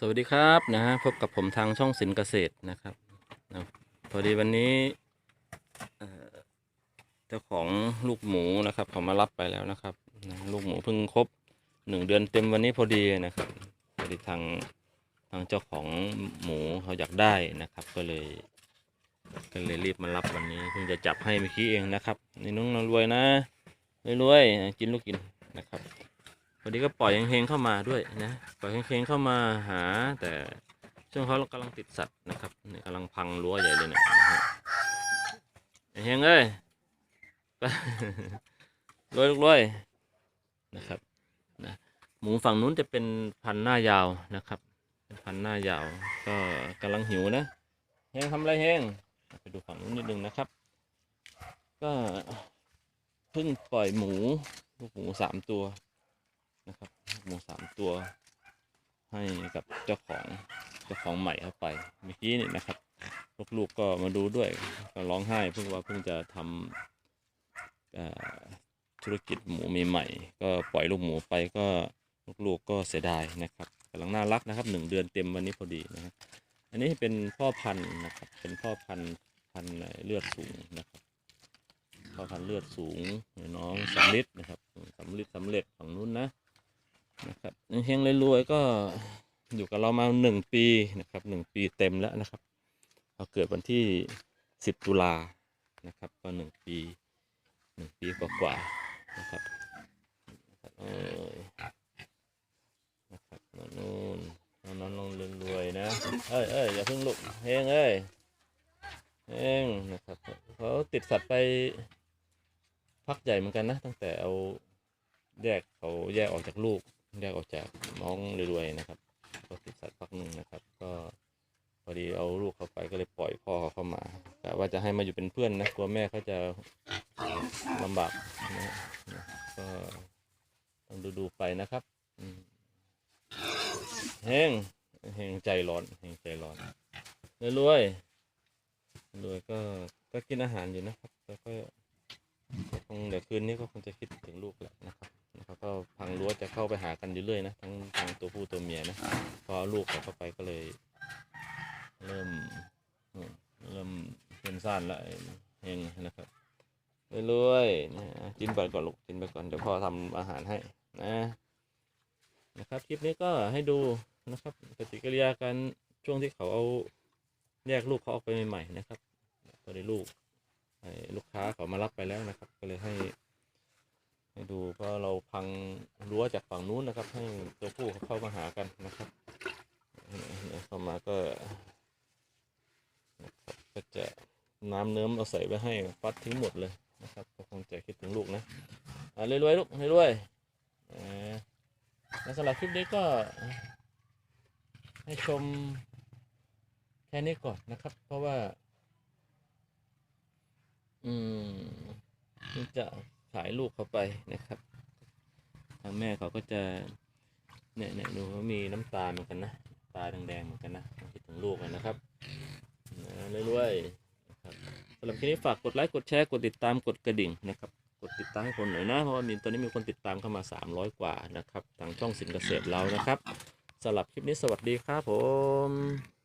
สวัสดีครับนะฮะพบกับผมทางช่องสินเกษตรนะครับนะพอดีวันนี้เจ้าของลูกหมูนะครับเขามารับไปแล้วนะครับนะลูกหมูเพิ่งครบหนึ่งเดือนเต็มวันนี้พอดีนะครับพอดีทางทางเจ้าของหมูเขาอยากได้นะครับ ก็เลย ก็เลยรีบมารับวันนี้เพิ่งจะจับให้เมื่อกี้เองนะครับนี่น้องรวยนะรวยๆกินลูกกินนะครับ พอดีก็ปล่อยเฮงๆเข้ามาด้วยนะ ปล่อยเฮงๆเข้ามาหา แต่ช่วงเขากำลังติดสัตว์นะครับกำลังพังรั้วใหญ่เลยเนี่ยนะเฮงเอ้ยไปรวยลูกรวยนะครับนะหมูฝั่งนู้นจะเป็นพันธุ์หน้ายาวนะครับพันธุ์หน้ายาวก็กำลังหิวนะเฮงทำอะไรเฮงไปดูฝั่งนู้นนิดนึงนะครับ ก็เพิ่งปล่อยหมูลูกหมูสามตัว นะครับหมูสามตัว ให้กับเจ้าของเจ้าของใหม่เข้าไปเมื่อกี้นี่นะครับลูกๆก็มาดูด้วยก็ร้องไห้เพิ่งว่าเพิ่งจะทำธุรกิจหมูใหม่ๆก็ปล่อยลูกหมูไปก็ลูกๆก็เสียดายนะครับกำลังน่ารักนะครับหนึ่งเดือนเต็มวันนี้พอดีนะครับอันนี้เป็นพ่อพันธุ์นะครับ เป็นพ่อพันธุ์พันธุ์เลือดสูงนะครับพ่อพันธุ์เลือดสูงน้องสำลิดนะครับสำลิดสำเร็จฝั่งนู้นนะ นะครับเฮงรวยๆก็อยู่กับเรามาหนึ่งปีนะครับหนึ่งปีเต็มแล้วนะครับเราเกิดวันที่สิบตุลานะครับก็หนึ่งปีหนึ่งปีกว่าๆนะครับนะครับเอ้ยนะครับนู่นน้องน้องลงรวยๆนะเอ้ยเอ้ยอย่าเพิ่งลุกเฮงเอ้ยเฮงนะครับเขาติดสัตว์ไปพักใหญ่เหมือนกันนะ ตั้งแต่เอาแยกเขาแยกออกจากลูก แยกออกจากน้องรวยๆนะครับก็ติดสัตว์พักหนึ่งนะครับ ก็พอดีเอาลูกเขาไปก็เลยปล่อยพ่อเขาเข้ามาแต่ว่าจะให้มาอยู่เป็นเพื่อนนะกลัวแม่เขาจะลำบากนะนะก็ต้องดูๆไปนะครับอืมเฮงเฮงใจร้อนเฮงใจร้อนรวยๆรวยก็ก็กินอาหารอยู่นะครับแล้วก็คงเดี๋ยวคืนนี้ก็คงจะคิดถึงลูกแหละนะ ก็พังรั้วจะเข้าไปหากันอยู่เรื่อยนะทั้งทั้งตัวผู้ตัวเมียนะพอเอาลูกเขาเข้าไปก็เลย เริ่มอืมเริ่มเป็นซ่านละเฮงนะครับเรื่อยๆนะกินไปก่อนลูกกินไปก่อนเดี๋ยวพ่อทำอาหารให้นะนะครับคลิปนี้ก็ให้ดูนะครับปฏิกิริยาการช่วงที่เขาเอาแยกลูกเขาออกไปใหม่ๆนะครับตอนนี้ลูกให้ลูกค้าเขามารับไปแล้วนะครับ ก็เลยให้ ให้ดูเพราะเราพังรั้วจากฝั่งนู้นนะครับ ให้ตัวผู้เขาเข้ามาหากันนะครับเข้ามาก็ก็จะน้ำเนิ้มเราใส่ไว้ให้ฟัดทิ้งหมดเลยนะครับก็คงจะคิดถึงลูกนะอ่ารวยๆลูกรวยๆอ่าและสำหรับคลิปนี้ก็ ให้ชมแค่นี้ก่อนนะครับ เพราะว่า อืมจะายลูกเขาไปนะครับทางแม่เขาก็จะเนี่ยเนี่ยดูเขามีน้ำตาเหมือนกันนะตาแดงๆเหมือนกันนะคิดถึงลูกนะครับนะเรื่อยๆครับสำหรับคลิปนี้ฝากกดไลค์กดแชร์กดติดตามกดกระดิ่งนะครับกดติดตามให้คนหน่อยนะ เพราะว่ามีตอนนี้มีคนติดตามเข้ามา 300 กว่านะครับ ทางช่องสินเกษตรเรานะครับสำหรับคลิปนี้สวัสดีครับผม